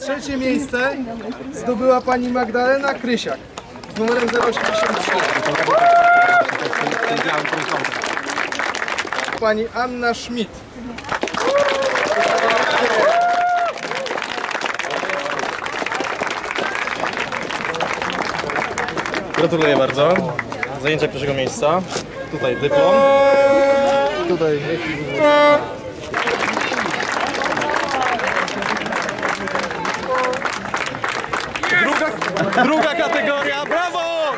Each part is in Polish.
Trzecie miejsce zdobyła pani Magdalena Krysiak z numerem 083. Pani Anna Schmidt. Gratuluję bardzo. Zajęcia pierwszego miejsca. Tutaj dyplom. Tutaj. Druga, druga kategoria, brawo!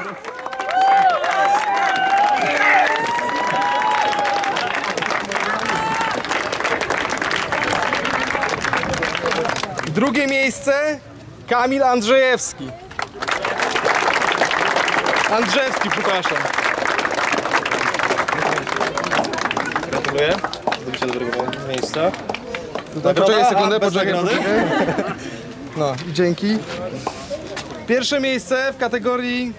Drugie miejsce Kamil Andrzejewski. Andrzejewski, przepraszam. Gratuluję. Zdobycie dobrego miejsca. Tutaj, poczekaj sekundę, poczekaj, poczekaj. No, i dzięki. Pierwsze miejsce w kategorii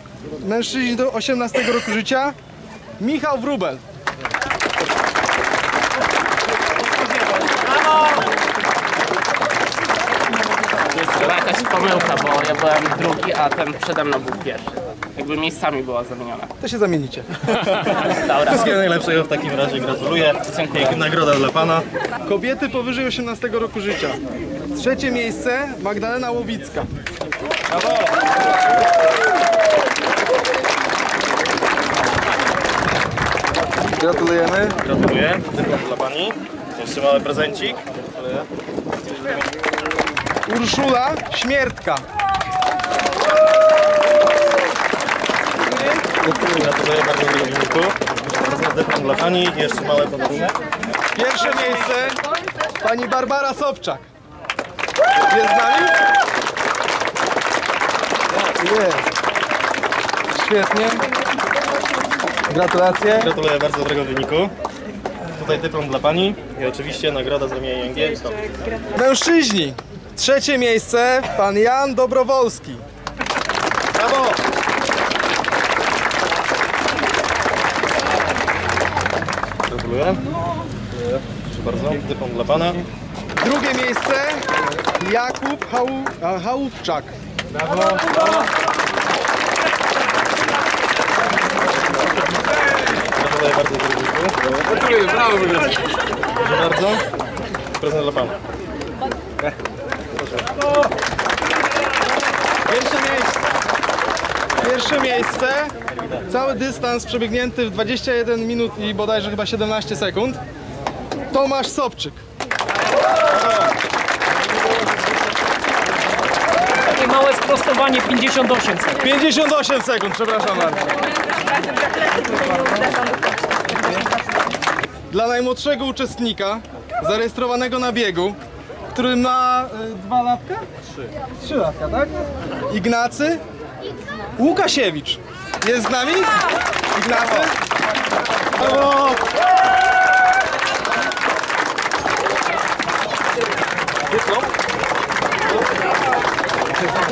mężczyźni do 18 roku życia Michał Wrubel. To jest chyba jakaś pomyłka, bo ja byłem drugi, a ten przede mną był pierwszy. Jakby miejscami była zamieniona. To się zamienicie. Dobra. Wszystkiego najlepszego w takim razie gratuluję. Dziękuję. Nagroda dla Pana. Kobiety powyżej 18 roku życia. Trzecie miejsce Magdalena Łowicka. Gratulujemy. Gratuluję. Dla Pani. Jeszcze mały prezencik. Urszula Śmiertka. Gratuluję bardzo wyniku. Bardzo dyplom dla Pani i jeszcze mały podarunek. Pierwsze miejsce pani Barbara Sobczak. Jest z nami? Jest. Świetnie. Gratulacje. Gratuluję bardzo dobrego wyniku. Tutaj dyplom dla Pani i oczywiście nagroda za umiejętność angielską. Mężczyźni. Trzecie miejsce pan Jan Dobrowolski. Brawo! Gratuluję. Proszę bardzo, dyplom dla Pana. Drugie miejsce Jakub Hał, a, Chałupczak. Gratuluję bardzo. Gratuluję, brawo! Proszę bardzo. Prezent dla Pana. Pierwsze miejsce. Pierwsze miejsce. Cały dystans przebiegnięty w 21 minut i bodajże chyba 17 sekund. Tomasz Sobczyk. Takie małe sprostowanie 58 sekund. 58 sekund, przepraszam bardzo. Dla najmłodszego uczestnika zarejestrowanego na biegu, który ma y, dwa latka? Trzy. Trzy latka, tak? Ignacy Łukasiewicz. Jest z nami? Ignacy? Brawo!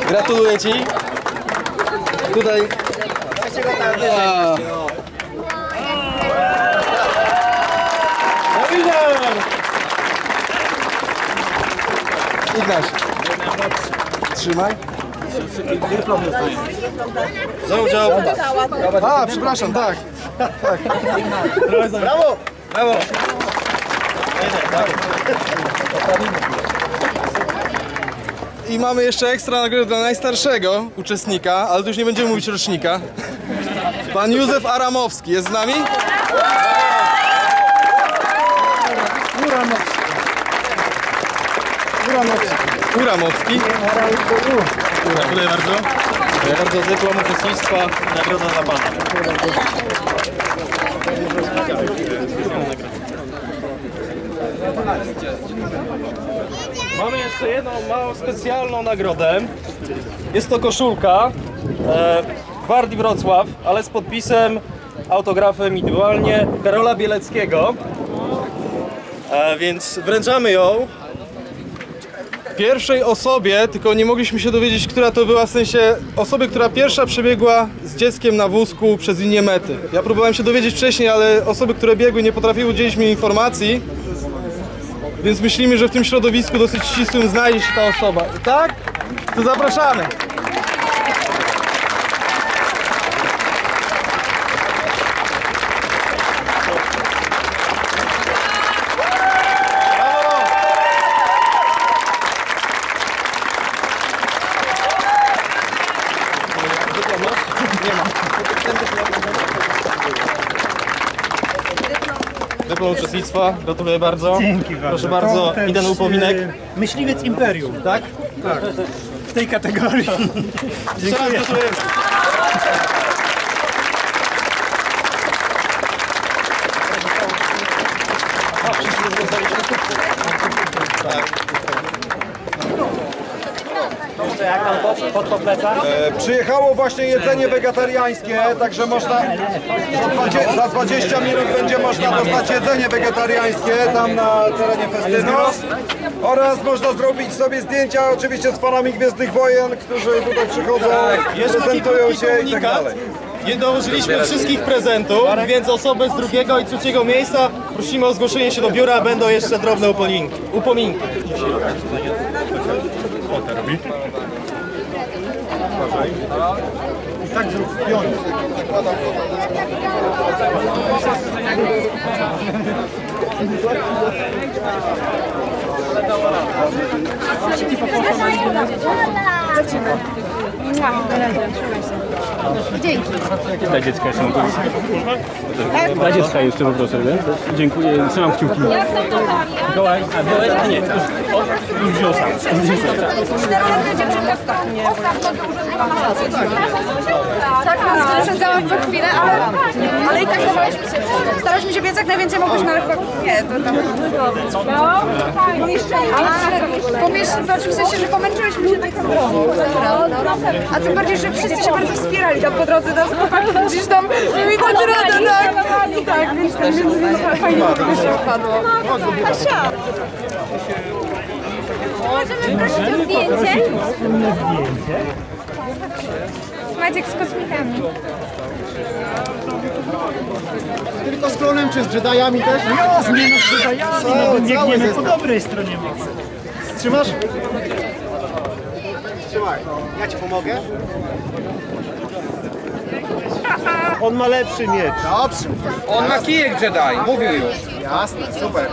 Gratuluję Ci. Tutaj. A. Ignaś. Trzymaj. Za udział. A, przepraszam, tak. Brawo! Brawo! I mamy jeszcze ekstra nagrodę dla najstarszego uczestnika, ale tu już nie będziemy mówić rocznika. Pan Józef Aramowski jest z nami? Uramowski. Gratuluję bardzo. Dziękuję bardzo. Dyplom uczestnictwa nagroda dla Pana. Mamy jeszcze jedną małą specjalną nagrodę. Jest to koszulka e, Gwardii Wrocław, ale z podpisem, autografem indywidualnie Karola Bieleckiego. E, więc wręczamy ją Pierwszej osobie, tylko nie mogliśmy się dowiedzieć, która to była, w sensie osoby, która pierwsza przebiegła z dzieckiem na wózku przez linię mety. Ja próbowałem się dowiedzieć wcześniej, ale osoby, które biegły nie potrafiły udzielić mi informacji. Więc myślimy, że w tym środowisku dosyć ścisłym znajdzie się ta osoba. Tak? To zapraszamy. Dyplom uczestnictwa, gratuluję bardzo. Dzięki bardzo. Proszę bardzo, To też, i ten upominek. Myśliwiec Imperium, tak? Tak. W tej kategorii. Jeszcze raz gratuluję. Przyjechało właśnie jedzenie wegetariańskie, także można za 20, za 20 minut będzie można dostać jedzenie wegetariańskie tam na terenie festynu. Oraz można zrobić sobie zdjęcia oczywiście z fanami Gwiezdnych Wojen, którzy tutaj przychodzą, Jeszcze taki prezentują się i tak komunikat. dalej. Nie dołożyliśmy wszystkich prezentów, więc osoby z drugiego i trzeciego miejsca prosimy o zgłoszenie się do biura, będą jeszcze drobne upominki. upominki uważaj. I tak zrób w pionie. Nakładam to. Thank you. Dla dziecka jeszcze mogę. Dla dziecka jeszcze poproszę, nie? Dziękuję, trzymam kciuki. Mikołaj, a byłeś? A nie, już, wziął sam. Tak, nas wyprzedzałam co chwilę, ale, ale i tak staraliśmy się, staraliśmy się więc jak najwięcej mogłeś na rynku. Nie, to tam no, pomieszczenie. Pomieszczenie, znaczy w sensie, że pomęczyłyśmy się tak. A tym bardziej, że wszyscy się bardzo wspierali tam po drodze, nas chłopaki gdzieś tam, mi dać radę, tak. Tak, więc, więc no, fajnie to się wpadło. Możemy prosić o zdjęcie? Maciek z kosmikami. Tylko z klonem czy z Jediami też? Ja zmieniam się dajami, no, biegniemy po dobrej stronie mocy. Trzymasz? On ma lepszy miecz. Dobrze. On ma kijek Jedi, mówił już. Jasne, super.